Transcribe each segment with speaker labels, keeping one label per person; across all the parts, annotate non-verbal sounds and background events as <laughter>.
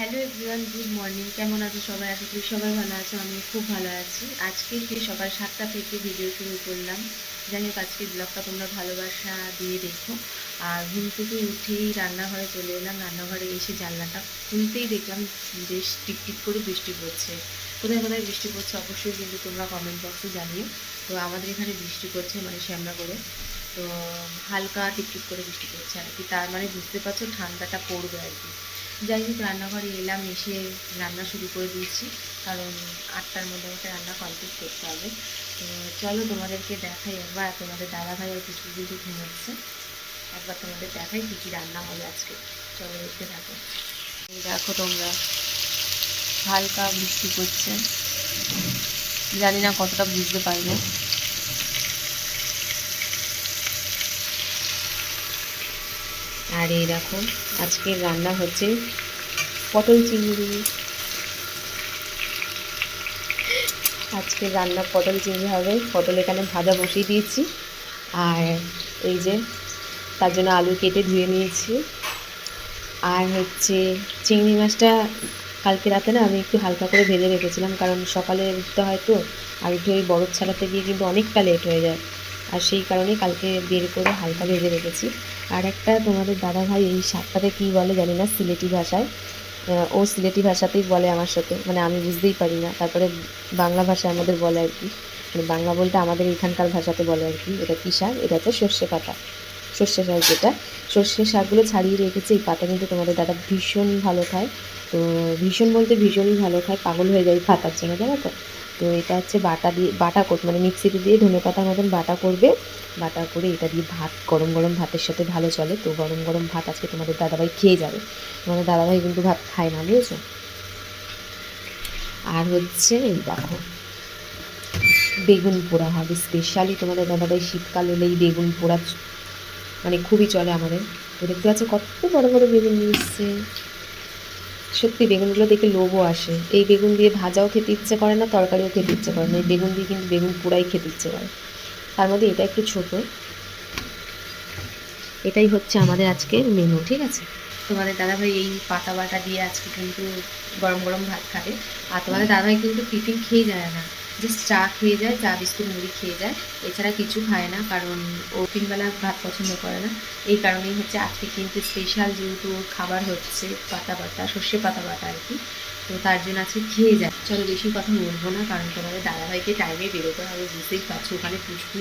Speaker 1: Hello everyone good morning কেমন আছো সবাই? আশা করি সবাই ভালো আছো আমি খুব ভালো আছি। আজকে সেই সকাল সাতটা থেকে ভিডিও শুরু করলাম, যাই হোক আজকে ব্লগটা তোমরা ভালোবাসা দিয়ে দেখো। আর ঘুম থেকে উঠেই রান্নাঘরে চলে এলাম। রান্নাঘরে এসে জানলাটা খুলতেই দেখলাম, বেশ টিকটিক করে বৃষ্টি পড়ছে। কোথায় কোথায় বৃষ্টি পড়ছে অবশ্যই কিন্তু তোমরা কমেন্ট বক্সে জানিও। তো আমাদের এখানে বৃষ্টি পড়ছে মানে শ্যামলা করে। তো হালকা টিকটিক করে বৃষ্টি পড়ছে আর কি। তার মানে বুঝতে পারছ ঠান্ডাটা পড়বে আর কি। যাই হোক, রান্নাঘরে এলাম, এসে রান্না শুরু করে দিয়েছি। কারণ আটটার মধ্যে আমাকে রান্না কমপ্লিট করতে হবে। তো চলো তোমাদেরকে দেখাই একবার। তোমাদের দাদা ভাই আর কিছু কিন্তু ঘুমাচ্ছে। একবার তোমাদের দেখাই কী কী রান্না হবে আজকে। চলো দেখতে থাকো। দেখো তোমরা, হালকা বৃষ্টি পড়ছে। জানি না কতটা বুঝতে পারবে আর এই দেখো আজকে রান্না হচ্ছে পটল চিংড়ি। আজকে রান্না পটল চিংড়ি হবে, পটল এখানে ভাজা বসিয়ে দিয়েছি। আর এই যে, তার জন্য আলু কেটে ধুয়ে নিয়েছি। আর হচ্ছে চিংড়ি মাছটা কালকে রাতে না আমি একটু হালকা করে ভেজে রেখেছিলাম, কারণ সকালে উঠতে হয় তো, আর উঠে ওই বরফ ছাড়াতে গিয়ে কিন্তু অনেকটা লেট হয়ে যায়। আর সেই কারণেই কালকে বের করে হালকা ভেজে রেখেছি। আর একটা তোমাদের দাদা ভাই এই শাকটাকে কী বলে জানি না, সিলেটি ভাষায়। ও সিলেটি ভাষাতেই বলে আমার সাথে। মানে আমি বুঝতেই পারি না। তারপরে বাংলা ভাষায় আমাদের বলে আর কি। মানে বাংলা বলতে আমাদের এখানকার ভাষাতে বলে আর কি। এটা কী শাক? এটা হচ্ছে সর্ষে পাতা। সর্ষে শাক যেটা। সর্ষে শাকগুলো ছাড়িয়ে রেখেছি। এই পাতা কিন্তু তোমাদের দাদা ভীষণ ভালো খায়। তো ভীষণ বলতে ভীষণই ভালো খায়। পাগল হয়ে যায় পাতার জন্য, জানো তো? তো এটা হচ্ছে বাটা দিয়ে, বাটা করতে মানে মিক্সিতে দিয়ে ধনে পাতার মতন বাটা করবে। বাটা করে এটা দিয়ে ভাত, গরম গরম ভাতের সাথে ভালো চলে। তো গরম গরম ভাত আজকে তোমাদের দাদাভাই খেয়ে যাবে। তোমাদের দাদাভাই কিন্তু ভাত খায় না, বুঝেছ? আর হচ্ছে এই দেখো, বেগুন পোড়া হবে স্পেশালি তোমাদের দাদাভাই শীতকাল এলেই বেগুন পোড়া মানে খুবই চলে আমাদের। তো দেখতে পাচ্ছ কত বড় বড় বেগুন নিয়ে এসছে। সত্যি বেগুনগুলো দেখে লোভও আসে। এই বেগুন দিয়ে ভাজাও খেতে ইচ্ছে করে না, তরকারিও খেতে ইচ্ছে করে না। এই বেগুন দিয়ে কিন্তু বেগুন পুরাই খেতে ইচ্ছে করে। তার মধ্যে এটা একটু ছোট। এটাই হচ্ছে আমাদের আজকের মেনু ঠিক আছে? তোমাদের দাদাভাই এই পাতা বাটা দিয়ে আজকে কিন্তু গরম গরম ভাত খাবে। আর তোমাদের দাদাভাই কিন্তু টিফিন খেয়ে যায় না। জাস্ট চা খেয়ে যায়, চা, বিস্কুট, মুড়ি খেয়ে যায়। এছাড়া কিছু খায় না, কারণ ও তিনবেলা ভাত পছন্দ করে না। এই কারণেই হচ্ছে আজকে কিন্তু স্পেশাল যেহেতু খাবার হচ্ছে, পাতা বাটা, সর্ষে পাতা বাটা আর কি, তো তার জন্য আজকে খেয়ে যায়। চলো বেশি কথা বলব না, কারণ তোমাদের দাদাভাইকে টাইমে বেরোতে হবে, বুঝতেই পারছ ওখানে পুষ্পু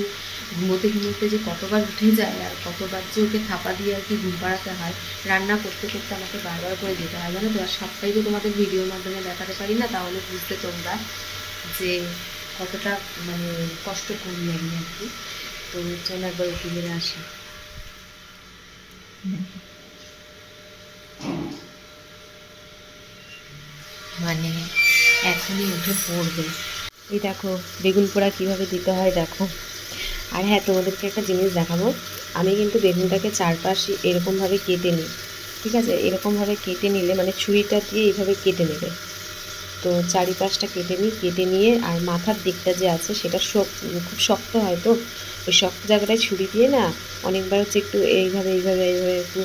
Speaker 1: ঘুমোতে ঘুমোতে যে কতবার উঠে যায় আর কতবার যে ওকে থাপা দিয়ে আর কি ঘুম পাড়াতে হয়, রান্না করতে করতে আমাকে বারবার করে যেতে হয়। জানো তো আর সবটাই তো তোমাদের ভিডিওর মাধ্যমে দেখাতে পারি না, তাহলে বুঝতে তোমরা। যে কতটা মানে কষ্ট করি আমি আর কি। তো চলো একবার উঠে বেড়ে আসি। মানে এখনই উঠে পড়বে। এই দেখো, বেগুন পোড়া কীভাবে দিতে হয় দেখো। আর হ্যাঁ তোমাদেরকে একটা জিনিস দেখাবো। আমি কিন্তু বেগুনটাকে চারপাশে এরকমভাবে কেটে নিই। ঠিক আছে? এরকমভাবে কেটে নিলে মানে ছুরিটা দিয়ে এইভাবে কেটে নেবে। তো চারিপাশটা কেটে নিই কেটে নিয়ে আর মাথার দিকটা যে আছে সেটা খুব শক্ত হয় তো। ওই শক্ত জায়গাটায় ছুরি দিয়ে না অনেকবার হচ্ছে একটু এইভাবে এইভাবে এইভাবে একটু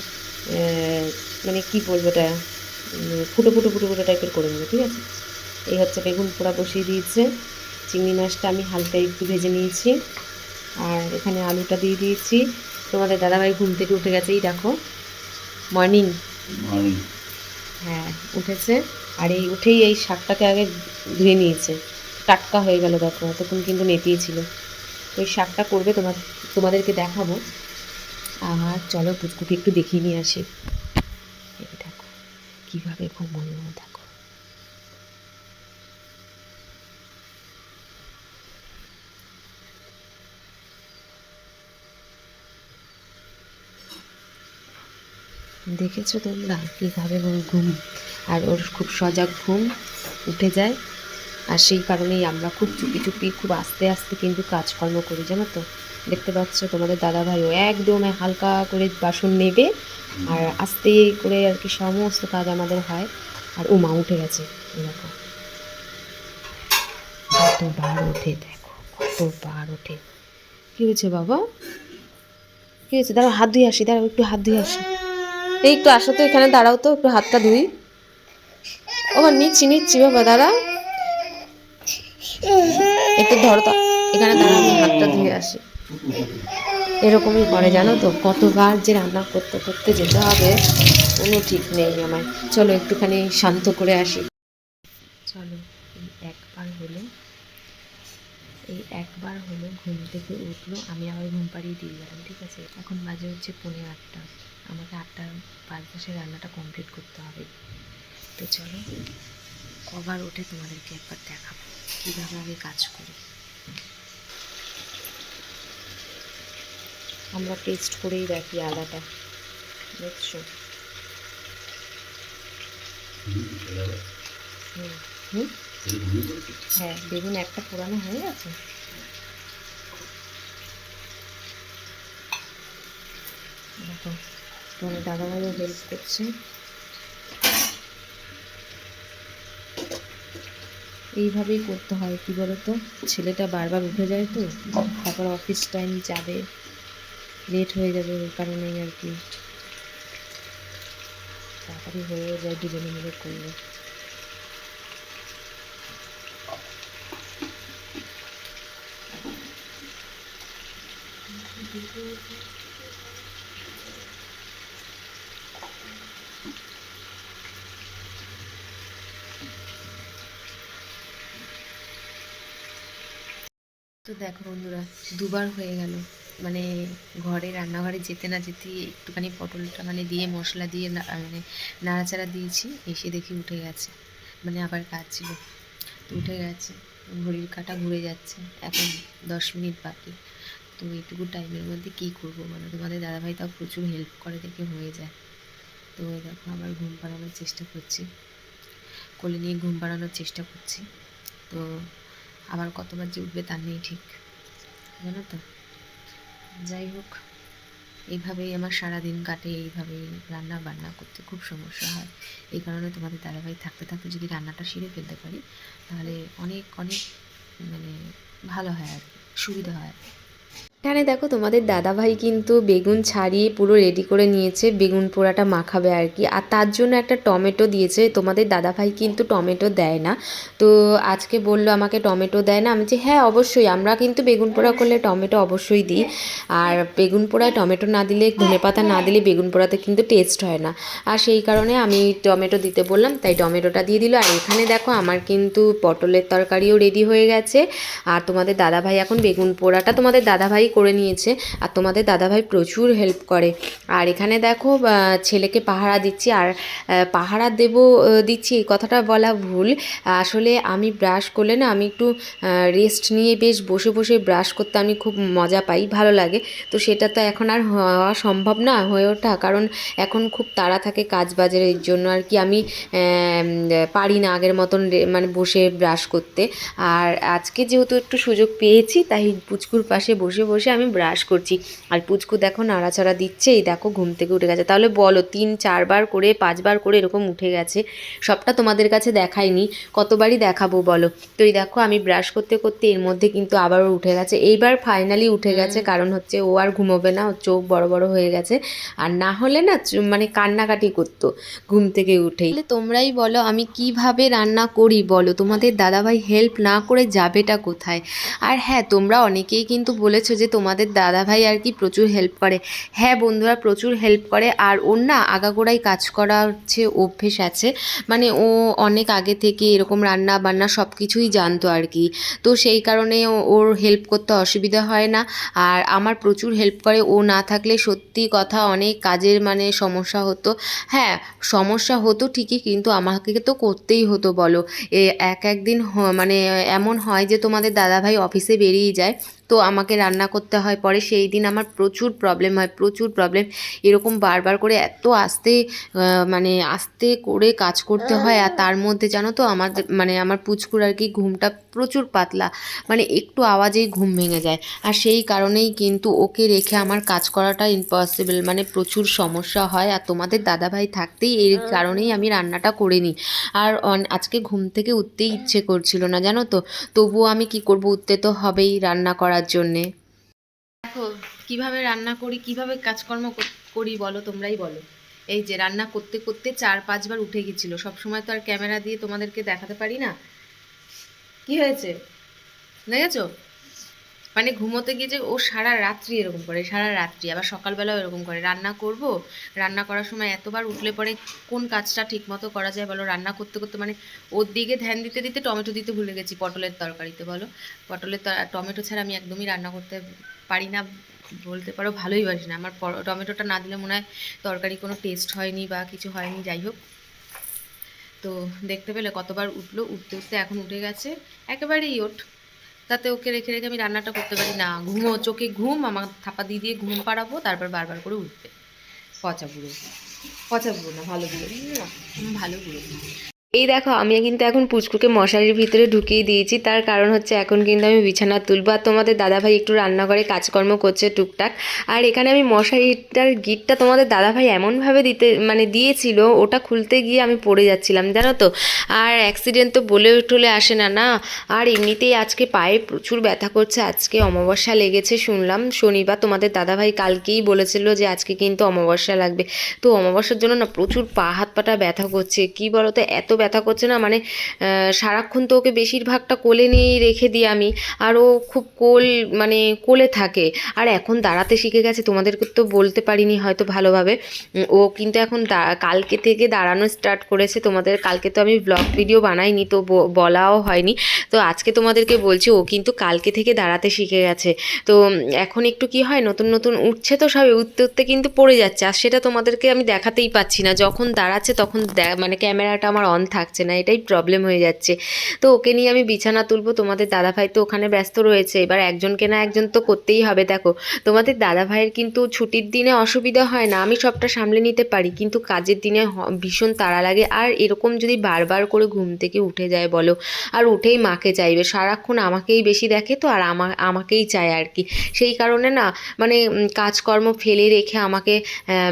Speaker 1: মানে কি বলব এটা ফুটো ফুটো ফুটো ফুটো টাইপের করে নেব ঠিক আছে? এই হচ্ছে বেগুন পোড়া বসিয়ে দিয়েছে। চিংড়ি মাছটা আমি হালকা একটু ভেজে নিয়েছি। আর এখানে আলুটা দিয়ে দিয়েছি। তোমাদের দাদাভাই ঘুম থেকে উঠে গেছে এই দেখো। মর্নিং?
Speaker 2: মর্নিং।
Speaker 1: হ্যাঁ উঠেছে। আর এই উঠেই এই শাকটাকে আগে ধুয়ে নিয়েছে। টাটকা হয়ে গেল দেখো এতক্ষণ কিন্তু নেতিয়েছিল তো এই শাকটা করবে তোমার, তোমাদেরকে দেখাবো। আর চলো পুচকুকে একটু দেখিয়ে নিয়ে আসি। দেখো, কীভাবে খুব মনে ঘুমোলো, দেখো। দেখেছ তোমরা কীভাবে ঘুম আর ওর খুব সজাগ ঘুম উঠে যায়। আর সেই কারণেই আমরা খুব চুপি চুপি, খুব আস্তে আস্তে কিন্তু কাজকর্ম করি, জানো তো? দেখতে পাচ্ছ তোমাদের দাদাভাইও একদম হালকা করে বাসন নেবে আর আস্তে করে আর কি সমস্ত কাজ আমাদের হয়। আর উমা উঠে গেছে, দেখো। কতবার ওঠে দেখো, কতবার ওঠে কী হয়েছে বাবা? কী হয়েছে? দাঁড়াও, হাত ধুয়ে আসি, দাঁড়াও, একটু হাত ধুয়ে আসি। এই একটু আসো তো এখানে, দাঁড়াও তো, একটু হাতটা ধুই। ও নিচ্ছি নিচ্ছি বাবা, দাঁড়া। একটু ধরো এখানে দাঁড়া, আমি হাতটা ধুয়ে আসি। এরকমই করে জানো তো, কতবার যে রান্না করতে করতে যেতে হবে, কোনো ঠিক নেই আমার চলো একটুখানি শান্ত করে আসি। চলো, এই একবার হলো, এই একবার হলো ঘুম থেকে উঠল, আমি আবার ঘুম পাড়িয়ে দিয়ে গেলাম, ঠিক আছে? এখন বাজে হচ্ছে পৌনে আটটা। আমাকে আটটা পাঁচ দশে রান্নাটা কমপ্লিট করতে হবে। তো চলো। কবার ওঠে তোমাদেরকে একবার দেখাবো, কীভাবে আমি কাজ করি। আমরা টেস্ট করেই রাখি আদাটা হুম। হ্যাঁ বেগুন একটা পোড়ানো হয়ে গেছে? তোমার দাদাভাইও হেল্প করছে। এইভাবেই করতে হয়, কি বলতো? ছেলেটা বারবার উঠে যায় তো, তারপর অফিস টাইম যাবে লেট হয়ে যাবে ওই কারণেই আর কি। তাড়াতাড়ি হয়ে যায় দুজনে মিলে করবে তো দেখো বন্ধুরা, দুবার হয়ে গেল। মানে ঘরে, রান্নাঘরে যেতে না যেতে একটুখানি পটলটা মানে দিয়ে মশলা দিয়ে মানে নাড়াচাড়া দিয়েছি, এসে দেখি উঠে গেছে। মানে আবার কাজ ছিল। তো উঠে গেছে, ঘড়ির কাঁটা ঘুরে যাচ্ছে। এখন দশ মিনিট বাকি। তো এইটুকু টাইমের মধ্যে কী করব মানে তোমাদের দাদাভাই তাও প্রচুর হেল্প করে দেখে হয়ে যায়। তো দেখো, আবার ঘুম পাড়ানোর চেষ্টা করছি। কোলে নিয়ে ঘুম পাড়ানোর চেষ্টা করছি। তো আবার কতবার যে উঠবে তার নেই ঠিক। জানো তো? যাই হোক, এইভাবেই আমার সারাদিন কাটে, এইভাবেই রান্না বান্না করতে খুব সমস্যা হয়। এই কারণে তোমাদের দাদাভাই থাকতে থাকতে যদি রান্নাটা সেরে ফেলতে পারি, তাহলে অনেক অনেক মানে ভালো হয় আর কি, সুবিধা হয় এখানে দেখো তোমাদের দাদাভাই কিন্তু বেগুন ছাড়িয়ে পুরো রেডি করে নিয়েছে, বেগুন পোড়াটা মাখাবে আর কি। আর তার জন্য একটা টমেটো দিয়েছে, তোমাদের দাদাভাই কিন্তু টমেটো দেয় না। তো আজকে বলল আমাকে টমেটো দেয় না, আমি যে হ্যাঁ অবশ্যই, আমরা কিন্তু বেগুন পোড়া করলে টমেটো অবশ্যই দিই। আর বেগুন পোড়ায় টমেটো না দিলে, ধনে পাতা না দিলে বেগুন পোড়াতে কিন্তু টেস্ট হয় না। আর সেই কারণে আমি টমেটো দিতে বললাম, তাই টমেটোটা দিয়ে দিল। আর এখানে দেখো আমার কিন্তু পটলের তরকারিও রেডি হয়ে গেছে। আর তোমাদের দাদাভাই এখন বেগুন পোড়াটা, তোমাদের দাদাভাই করে নিয়েছে। আর তোমাদের দাদাভাই প্রচুর হেল্প করে। আর এখানে দেখো ছেলেকে পাহারা দিচ্ছি। আর পাহারা দেব দিচ্ছি, এই কথাটা বলা ভুল। আসলে আমি ব্রাশ করলে না, আমি একটু রেস্ট নিয়ে বেশ বসে বসে ব্রাশ করতে আমি খুব মজা পাই, ভালো লাগে। তো সেটা তো এখন আর হওয়া সম্ভব না, হয়ে ওঠা। কারণ এখন খুব তাড়া থাকে কাজ বাজারের জন্য আর কি। আমি পারি না আগের মতন মানে বসে ব্রাশ করতে। আর আজকে যেহেতু একটু সুযোগ পেয়েছি, তাই পুচকুর পাশে বসে বসে আমি ব্রাশ করছি। আর পুচকু দেখো নাড়াচাড়া দিচ্ছে এই দেখো ঘুম থেকে উঠে গেছে। তাহলে বলো তিন চারবার করে পাঁচবার করে এরকম উঠে গেছে? সবটা তোমাদের কাছে দেখাইনি কতবারই দেখাবো বলো? তো এই দেখো আমি ব্রাশ করতে করতে এর মধ্যে কিন্তু আবারও উঠে গেছে। এইবার ফাইনালি উঠে গেছে কারণ হচ্ছে ও আর ঘুমোবে না ওর চোখ বড় বড় হয়ে গেছে। আর না হলে না মানে কান্নাকাটি করতো ঘুম থেকে উঠেই। তোমরাই বলো আমি কীভাবে রান্না করি বলো? তোমাদের দাদাভাই হেল্প না করে যাবেটা কোথায়? আর হ্যাঁ তোমরা অনেকেই কিন্তু বলেছ যে তোমাদের দাদাভাই আর কি প্রচুর হেল্প করে। হ্যাঁ বন্ধুরা, প্রচুর হেল্প করে। আর ওর না আগাগোড়াই কাজ করা হচ্ছে অভ্যেস আছে। মানে ও অনেক আগে থেকে এরকম রান্না বান্না সব কিছুই জানতো আর কি। তো সেই কারণে ওর হেল্প করতে অসুবিধা হয় না। আর আমার প্রচুর হেল্প করে। ও না থাকলে সত্যি কথা অনেক কাজের মানে সমস্যা হতো। হ্যাঁ সমস্যা হতো ঠিকই কিন্তু আমাকে তো করতেই হতো বলো। এক একদিন মানে এমন হয় যে তোমাদের দাদাভাই অফিসে বেরিয়ে যায়। তো আমাকে রান্না করতে হয়, পরে সেই দিন আমার প্রচুর প্রবলেম হয়, প্রচুর প্রবলেম এরকম বারবার করে এত আস্তে মানে আস্তে করে কাজ করতে হয়, আর তার মধ্যে জানো তো, আমার মানে আমার পুচকুর আর কি ঘুমটা প্রচুর পাতলা। মানে একটু আওয়াজেই ঘুম ভেঙে যায়। আর সেই কারণেই কিন্তু ওকে রেখে আমার কাজ করাটা ইম্পসিবল মানে প্রচুর সমস্যা হয়। আর তোমাদের দাদাভাই থাকতেই এই কারণেই আমি রান্নাটা করে নিই আর আজকে ঘুম থেকে উঠতেই ইচ্ছে করছিল না জানো তো? তবুও আমি কি করব? উঠতে তো হবেই রান্না করার জন্যে। দেখো কীভাবে রান্না করি কীভাবে কাজকর্ম করি বলো তোমরাই বলো। এই যে রান্না করতে করতে চার পাঁচবার উঠে গেছিল। সবসময় তো আর ক্যামেরা দিয়ে তোমাদেরকে দেখাতে পারি না? কি হয়েছে? দেখেছ মানে ঘুমোতে গিয়ে যে ও সারা রাত্রি এরকম করে, সারা রাত্রি। আবার সকালবেলাও এরকম করে। রান্না করব, রান্না করার সময় এতবার উঠলে পরে কোন কাজটা ঠিকমতো করা যায় বলো? রান্না করতে করতে মানে ওর দিকে ধ্যান দিতে দিতে টমেটো দিতে ভুলে গেছি, পটলের তরকারিতে বলো। পটলের টমেটো ছাড়া আমি একদমই রান্না করতে পারি না, বলতে পারো ভালোই বাসি না। আমার টমেটোটা না দিলে মনে হয় তরকারি কোনো টেস্ট হয়নি বা কিছু হয়নি, যাই হোক। তো দেখতে পেলে কতবার উঠল, উঠতে উঠতে এখন উঠে গেছে। একেবারেই ওঠ। তাতে ওকে রেখে রেখে আমি রান্নাটা করতে পারি না। ঘুমো, চোখে ঘুম, আমার থাপা দিয়ে দিয়ে ঘুম পাড়াবো, তারপর বারবার করে উঠবে। পচা বুড়ো পচা বুড়ো না, ভালো বুড়ো ভালো বুড়ো এই দেখো আমি কিন্তু এখন পুচকুকে মশারির ভিতরে ঢুকিয়ে দিয়েছি। তার কারণ হচ্ছে এখন কিন্তু আমি বিছানা তুলবো। আর তোমাদের দাদাভাই একটু রান্নাঘরে কাজকর্ম করছে টুকটাক। আর এখানে আমি মশারিটার গিটটা তোমাদের দাদাভাই এমনভাবে দিতে মানে দিয়েছিল, ওটা খুলতে গিয়ে আমি পড়ে যাচ্ছিলাম, জানো তো? আর অ্যাক্সিডেন্ট তো বলে টলে আসে না না? আর এমনিতেই আজকে পায়ে প্রচুর ব্যথা করছে। আজকে অমাবস্যা লেগেছে শুনলাম। শনিবার তোমাদের দাদাভাই কালকেই বলেছিল যে আজকে কিন্তু অমাবস্যা লাগবে। তো অমাবস্যার জন্য না প্রচুর পা হাত পাটা ব্যথা করছে। কী বলো তো এত ব্যথা করছে না মানে সারাক্ষণ তো ওকে বেশিরভাগটা কোলে নিয়েই রেখে দিই আমি, আর ও খুব কোল মানে কোলে থাকে। আর এখন দাঁড়াতে শিখে গেছে, তোমাদেরকে তো বলতে পারিনি হয়তো ভালোভাবে। ও কিন্তু এখন কালকে থেকে দাঁড়ানো স্টার্ট করেছে, তোমাদের, কালকে তো আমি ব্লগ ভিডিও বানাইনি, তো বলাও হয়নি। তো আজকে তোমাদেরকে বলছি, ও কিন্তু কালকে থেকে দাঁড়াতে শিখে গেছে। তো এখন একটু কি হয়, নতুন নতুন উঠছে তো সবে, উঠতে উঠতে কিন্তু পড়ে যাচ্ছে। আর সেটা তোমাদেরকে আমি দেখাতেই পাচ্ছি না। যখন দাঁড়াচ্ছে তখন মানে ক্যামেরাটা আমার অন থাকছে না, এটাই প্রবলেম হয়ে যাচ্ছে। তো ওকে নিয়ে আমি বিছানা তুলবো, তোমাদের দাদাভাই তো ওখানে ব্যস্ত রয়েছে, এবার একজনকে না একজন তো করতেই হবে, দেখো। তোমাদের দাদাভাইয়ের কিন্তু ছুটির দিনে অসুবিধা হয় না, আমি সবটা সামলে নিতে পারি, কিন্তু কাজের দিনে ভীষণ তাড়া লাগে, আর এরকম যদি বারবার করে ঘুম থেকে উঠে যায় বলো, আর উঠেই মাকে চাইবে, সারাক্ষণ আমাকেই বেশি দেখে তো, আর আমা, আমাকেই চায় আর কি। সেই কারণে না মানে কাজকর্ম ফেলে রেখে আমাকে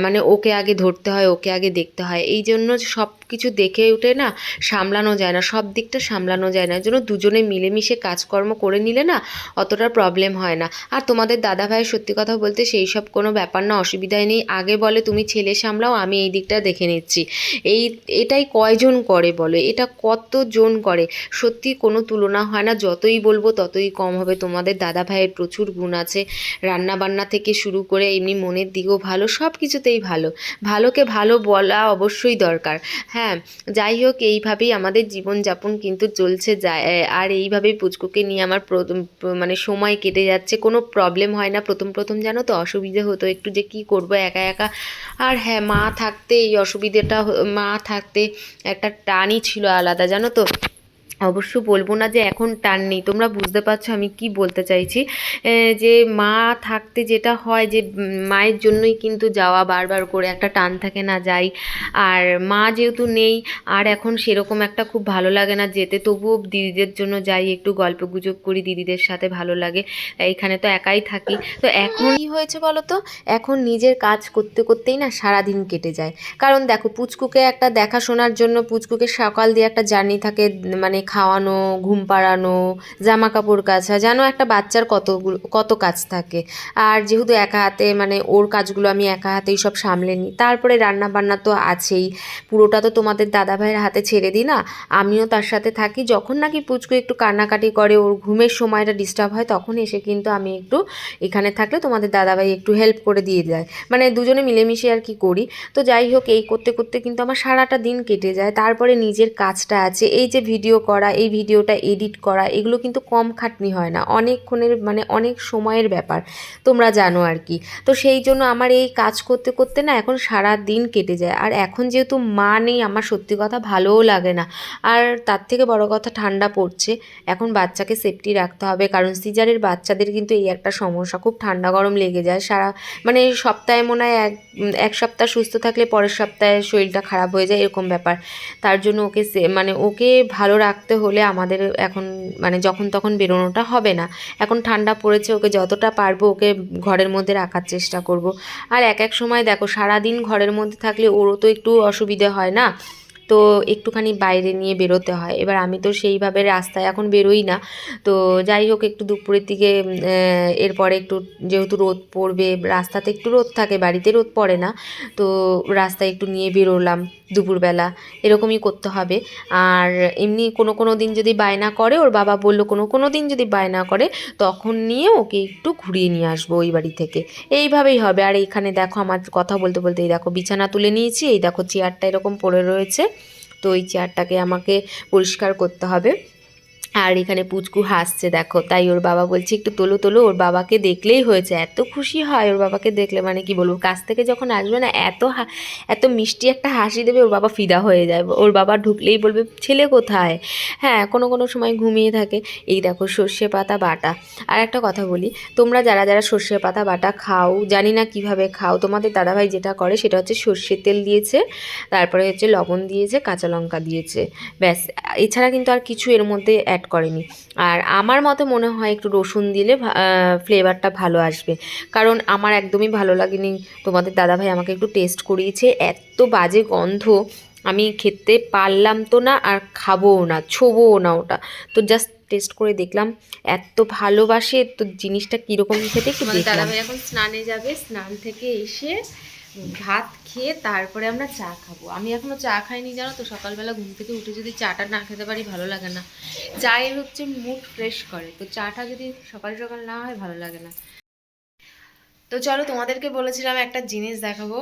Speaker 1: মানে ওকে আগে ধরতে হয়, ওকে আগে দেখতে হয়, এই জন্য সব কিছু দেখে উঠে না সামলানো যায় না, সব দিকটা সামলানো যায় না। জন্য দুজনে মিলেমিশে কাজকর্ম করে নিলে না অতটা প্রবলেম হয় না। আর তোমাদের দাদা ভাইয়ের সত্যি কথা বলতে সেই সব কোনো ব্যাপার না, অসুবিধাই নেই। আগে বলে, তুমি ছেলে সামলাও, আমি এই দিকটা দেখে নিচ্ছি। এই, এটাই কয়জন করে বলো? এটা কতজন করে? সত্যি কোনো তুলনা হয় না। যতই বলব, ততই কম হবে। তোমাদের দাদা ভাইয়ের প্রচুর গুণ আছে। রান্না বান্না থেকে শুরু করে এমনি মনের দিকেও ভালো সব কিছুতেই ভালো। ভালোকে ভালো বলা অবশ্যই দরকার। হ্যাঁ যাই হোক এইভাবেই আমাদের জীবনযাপন কিন্তু চলছে যায় আর এইভাবেই পুচকুকে নিয়ে আমার মানে সময় কেটে যাচ্ছে, কোনো প্রবলেম হয় না। প্রথম প্রথম জানো তো অসুবিধে হতো একটু যে কি করব একা একা। আর হ্যাঁ মা থাকতে এই অসুবিধেটা, মা থাকতে একটা টানই ছিল আলাদা, জানো তো? অবশ্য বলব না যে এখন টান নেই। তোমরা বুঝতে পারছ আমি কি বলতে চাইছি। যে মা থাকতে যেটা হয় যে, মায়ের জন্যই কিন্তু যাওয়া বারবার করে একটা টান থাকে না যাই। আর মা যেহেতু নেই, আর এখন সেরকম একটা খুব ভালো লাগে না যেতে। তবুও দিদিদের জন্য যাই, একটু গল্প গুজব করি, দিদিদের সাথে ভালো লাগে। এইখানে তো একাই থাকি। তো এখন কি হয়েছে বলো তো? এখন নিজের কাজ করতে করতেই না সারা দিন কেটে যায়। কারণ দেখো, পুচকুকে একটা দেখাশোনার জন্য, পুচকুকে সকাল দিয়ে একটা জার্নি থাকে মানে খাওয়ানো, ঘুম পাড়ানো জামা কাপড় কাচা যেন একটা বাচ্চার কতগুলো, কত কাজ থাকে। আর যেহেতু একা হাতে মানে ওর কাজগুলো আমি একা হাতেই সব সামলে নিই, তারপরে রান্না বান্না তো আছেই। পুরোটা তো তোমাদের দাদা ভাইয়ের হাতে ছেড়ে দিই না? আমিও তার সাথে থাকি, যখন নাকি পুচকু একটু কান্নাকাটি করে, ওর ঘুমের সময়টা ডিস্টার্ব হয়, তখন এসে কিন্তু আমি একটু এখানে থাকলে তোমাদের দাদাভাই একটু হেল্প করে দিয়ে দেয় মানে দুজনে মিলেমিশে আর কি করি। তো যাই হোক, এই করতে করতে কিন্তু আমার সারাটা দিন কেটে যায়। তারপরে নিজের কাজটা আছে, এই যে ভিডিও করা এই ভিডিওটা এডিট করা, এগুলো কিন্তু কম খাটনি হয় না। অনেকক্ষণের মানে অনেক সময়ের ব্যাপার, তোমরা জানো আর কি। তো সেই জন্য আমার এই কাজ করতে করতে না এখন সারা দিন কেটে যায়। আর এখন যেহেতু মা নেই, আমার সত্যি কথা ভালোও লাগে না। আর তার থেকে বড় কথা ঠান্ডা পড়ছে, এখন বাচ্চাকে সেফটি রাখতে হবে। কারণ সিজারের বাচ্চাদের কিন্তু এই একটা সমস্যা, খুব ঠান্ডা গরম লেগে যায়। সারা মানে সপ্তাহে মনে হয় এক এক সপ্তাহ সুস্থ থাকলে পরের সপ্তাহে শরীরটা খারাপ হয়ে যায়, এরকম ব্যাপার। তার জন্য ওকে মানে ওকে ভালো রাখতে হলে আমাদের এখন মানে যখন তখন বেরোনোটা হবে না। এখন ঠান্ডা পড়েছে, ওকে যতটা পারব ওকে ঘরের মধ্যে রাখার চেষ্টা করব। আর এক এক সময় দেখো, সারাদিন ঘরের মধ্যে থাকলে ওরও তো একটু অসুবিধে হয় না? তো একটুখানি বাইরে নিয়ে বেরোতে হয়। এবার আমি তো সেইভাবে রাস্তায় এখন বেরোই না। তো যাই হোক, একটু দুপুরের দিকে এরপরে একটু যেহেতু রোদ পড়বে, রাস্তাতে একটু রোদ থাকে, বাড়িতে রোদ পড়ে না, তো রাস্তায় একটু নিয়ে বেরোলাম। দুপুরবেলা, এরকমই করতে হবে। আর এমনি কোনো কোনো দিন যদি বায়না করে, ওর বাবা বলল কোনো কোনো দিন যদি বায়না করে, তখন নিয়ে ওকে একটু ঘুরিয়ে নিয়ে আসব ওই বাড়ি থেকে। এইভাবেই হবে। আর এখানে দেখো আমার কথা বলতে বলতে, এই দেখো বিছানা তুলে নিয়েছি, এই দেখো চেয়ারটা এরকম পড়ে রয়েছে। তো এই চেয়ারটাকে আমাকে পরিষ্কার করতে হবে। আর এখানে পুচকু হাসছে, দেখো। তাই ওর বাবা বলছে, একটু তোলো তোলো, ওর বাবাকে দেখলেই হয়েছে। এত খুশি হয় ওর বাবাকে দেখলে মানে কি বলব? কাছ থেকে যখন আসবে না, এত এত মিষ্টি একটা হাসি দেবে, ওর বাবা ফিদা হয়ে যায়। ওর বাবা ঢুকলেই বলবে, ছেলে কোথায়? হ্যাঁ কোনো কোনো সময় ঘুমিয়ে থাকে। এই দেখো, সর্ষে পাতা বাটা। আর একটা কথা বলি, তোমরা যারা যারা সর্ষে পাতা বাটা খাও, জানি না কীভাবে খাও, তোমাদের দাদাভাই যেটা করে, সেটা হচ্ছে সর্ষের তেল দিয়েছে, তারপরে হচ্ছে লবণ দিয়েছে, কাঁচা লঙ্কা দিয়েছে। ব্যাস, এছাড়া কিন্তু আর কিছু এর মধ্যে করেনি। আর আমার মতে মনে হয় একটু রসুন দিলে ফ্লেভারটা ভালো আসবে। কারণ আমার একদমই ভালো লাগেনি। তোমাদের দাদাভাই আমাকে একটু টেস্ট করিয়েছে। এত বাজে গন্ধ। আমি খেতে পারলাম তো না আর খাবোও না ছোবও না ওটা। তো জাস্ট টেস্ট করে দেখলাম। এত ভালোবাসে। তো জিনিসটা কীরকম খেতে দাদাভাই এখন স্নানে যাবে। স্নান থেকে এসে ভাত খেয়ে তারপরে আমরা চা খাব। আমি এখনও চা খাইনি জানো তো? সকালবেলা ঘুম থেকে উঠে যদি চাটা না খেতে পারি ভালো লাগে না। চায়ের হচ্ছে মুড ফ্রেশ করে তো চাটা যদি সকাল সকাল না হয় ভালো লাগে না। তো চলো তোমাদেরকে বলেছিলাম একটা জিনিস দেখাবো।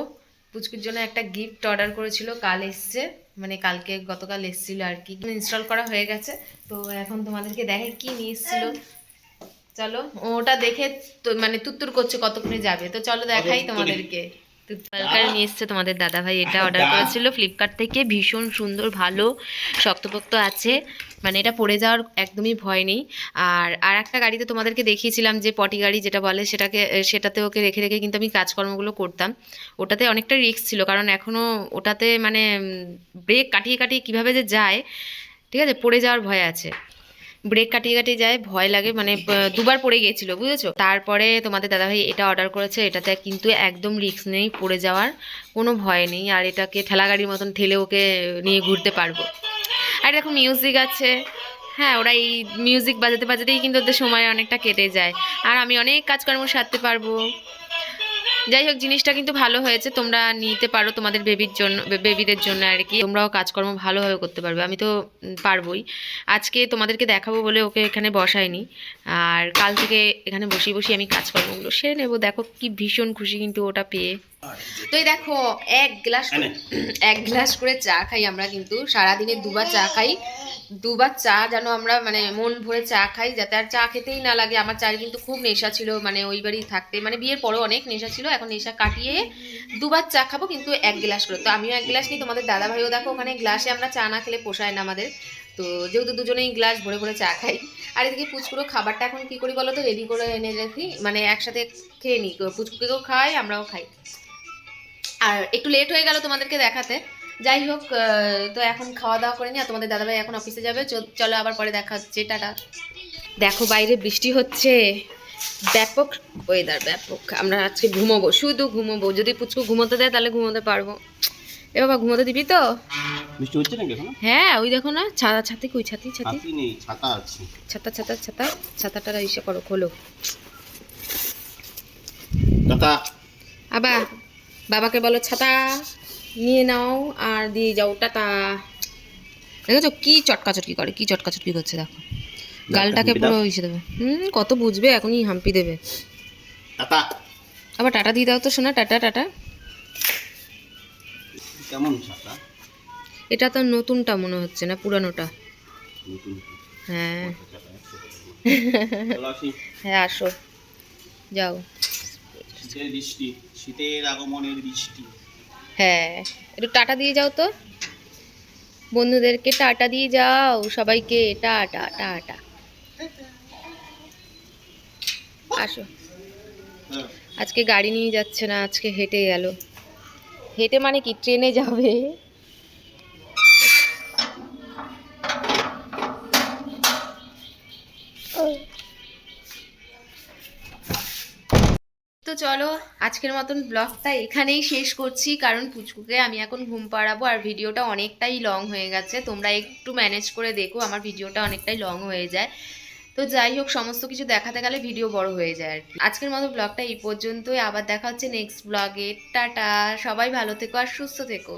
Speaker 1: পুচকুর জন্য একটা গিফট অর্ডার করেছিল কাল এসছে। মানে কালকে গতকাল এসেছিল আর কি। ইনস্টল করা হয়ে গেছে। তো এখন তোমাদেরকে দেখে কি নিয়ে এসেছিল। চলো ওটা দেখে তো মানে তুত্তুর করছে কতক্ষণে যাবে। তো চলো দেখাই তোমাদেরকে। কালকার নিয়ে এসছে তোমাদের দাদা ভাই এটা <laughs> অর্ডার করেছিল ফ্লিপকার্ট থেকে ভীষণ সুন্দর ভালো শক্তপোক্ত আছে। মানে এটা পড়ে যাওয়ার একদমই ভয় নেই। আর আর একটা গাড়িতে তোমাদেরকে দেখিয়েছিলাম যে পটি গাড়ি যেটা বলে সেটাকে সেটাতে ওকে রেখে রেখে কিন্তু আমি কাজকর্মগুলো করতাম। ওটাতে অনেকটা রিস্ক ছিল কারণ এখনও ওটাতে মানে ব্রেক কাটিয়ে কাটিয়ে কীভাবে যে যায় ঠিক আছে পড়ে যাওয়ার ভয় আছে। ব্রেক কাটিয়ে কাটিয়ে যায়, ভয় লাগে মানে দুবার পড়ে গিয়েছিল, বুঝেছ? তারপরে তোমাদের দাদাভাই এটা অর্ডার করেছে, এটাতে কিন্তু একদম রিস্ক নেই, পড়ে যাওয়ার কোনো ভয় নেই, আর এটাকে ঠেলা গাড়ির মতন ঠেলে ওকে নিয়ে ঘুরতে পারব। আর দেখো মিউজিক আছে হ্যাঁ ওরা এই মিউজিক বাজাতে বাজাতেই কিন্তু ওদের সময় অনেকটা কেটে যায়। আর আমি অনেক কাজকর্ম সারতে পারব। যাই হোক, জিনিসটা কিন্তু ভালো হয়েছে। তোমরা নিতে পারো তোমাদের বেবির জন্য বেবিদের জন্য আর কি। তোমরাও কাজকর্ম ভালোভাবে করতে পারবে। আমি তো পারবই। আজকে তোমাদেরকে দেখাবো বলে ওকে এখানে বসায়নি আর কাল থেকে এখানে বসি বসি আমি কাজকর্মগুলো সেরে নেব। দেখো কি ভীষণ খুশি কিন্তু ওটা পেয়ে। তো এই দেখো এক গ্লাস এক গ্লাস করে চা খাই আমরা কিন্তু। সারাদিনে দুবার চা খাই। দুবার চা যেন আমরা মানে মন ভরে চা খাই যাতে আর চা খেতেই না লাগে। আমার চায়ের কিন্তু খুব নেশা ছিল মানে ওই বাড়ি থাকতে। মানে বিয়ের পরেও অনেক নেশা ছিল এখন নেশা কাটিয়ে দুবার চা খাব কিন্তু এক গ্লাস করে। তো আমিও এক গ্লাস নিই তোমাদের দাদা ভাইও দেখো ওখানে গ্লাসে আমরা চা না খেলে পোষায় না আমাদের। তো যেহেতু দুজনেই গ্লাস ভরে ভরে চা খাই। আর এদিকে পুচকুরো খাবারটা এখন কি করি বলো তো? রেডি করে এনে রাখি। মানে একসাথে খেয়ে নিই। পুচকুকেও খাই আমরাও খাই। আর একটু লেট হয়ে গেল তোমাদেরকে দেখাতে। যাই হোক তো এখন খাওয়া দাওয়া করে নি আর তোমাদের দাদাভাই এখন অফিসে যাবে। চলো আবার পরে দেখা হচ্ছে। টাটা। দেখো বাইরে বৃষ্টি হচ্ছে। ব্যাপক ওয়েদার ব্যাপক। আমরা আজকে ঘুমোবো শুধু ঘুমোবো। যদি পুচকু ঘুমোতে দেয় তাহলে ঘুমোতে পারব। এ বাবা ঘুমোতে দিবি তো?
Speaker 2: বৃষ্টি হচ্ছে নাকি এখন?
Speaker 1: হ্যাঁ ওই দেখো না ছাতা ছাতি কই ছাতি ছাতি?
Speaker 2: ছাতি নেই ছাতা আছে।
Speaker 1: ছাতা ছাতা ছাতা ছাতাটা ইসে করো খোলো।
Speaker 2: দাদা
Speaker 1: আবার। বাবাকে বলো ছাতা নিয়ে নাও আর দিয়ে যাও টাটা। দেখেছ? কি চটকা চটকি করে কি চটকা চটকি করছে দেখো। গালটাকে পুরো। ইসে দেবে। হুম কত বুঝবে এখনই হাম্পি দেবে।
Speaker 2: দাদা
Speaker 1: আবার টাটা দিয়ে দাও তো শোনা টাটা টাটা।
Speaker 2: কেমন ছাতা?
Speaker 1: এটা তো নতুনটা মনে হচ্ছে না পুরানোটা? হ্যাঁ। <laughs> হ্যাঁ আসো। যাও।
Speaker 2: শীতের বৃষ্টি শীতের আগমনের বৃষ্টি।
Speaker 1: হ্যাঁ একটু টাটা দিয়ে যাও তো। বন্ধুদেরকে টাটা দিয়ে যাও সবাইকে টাটা টাটা। আসো।
Speaker 2: হ্যাঁ।
Speaker 1: আজকে গাড়ি নিয়ে যাচ্ছে না আজকে হেঁটে গেল। হেঁটে মানে কি? ট্রেনে যাবে। চলো, আজকের মতন ব্লগটা এখানেই শেষ করছি, কারণ পুচকুকে আমি এখন ঘুম পাড়াবো আর ভিডিওটা অনেকটাই লং হয়ে গেছে। তোমরা একটু ম্যানেজ করে দেখো, আমার ভিডিওটা অনেকটাই লং হয়ে যায়। তো যাই হোক, সমস্ত কিছু দেখাতে গেলে ভিডিও বড় হয়ে যায় আর কি। আজকের মতো ব্লগটা এই পর্যন্তই, আবার দেখা হচ্ছে নেক্সট ব্লগে টাটা, সবাই ভালো থেকো আর সুস্থ থেকো।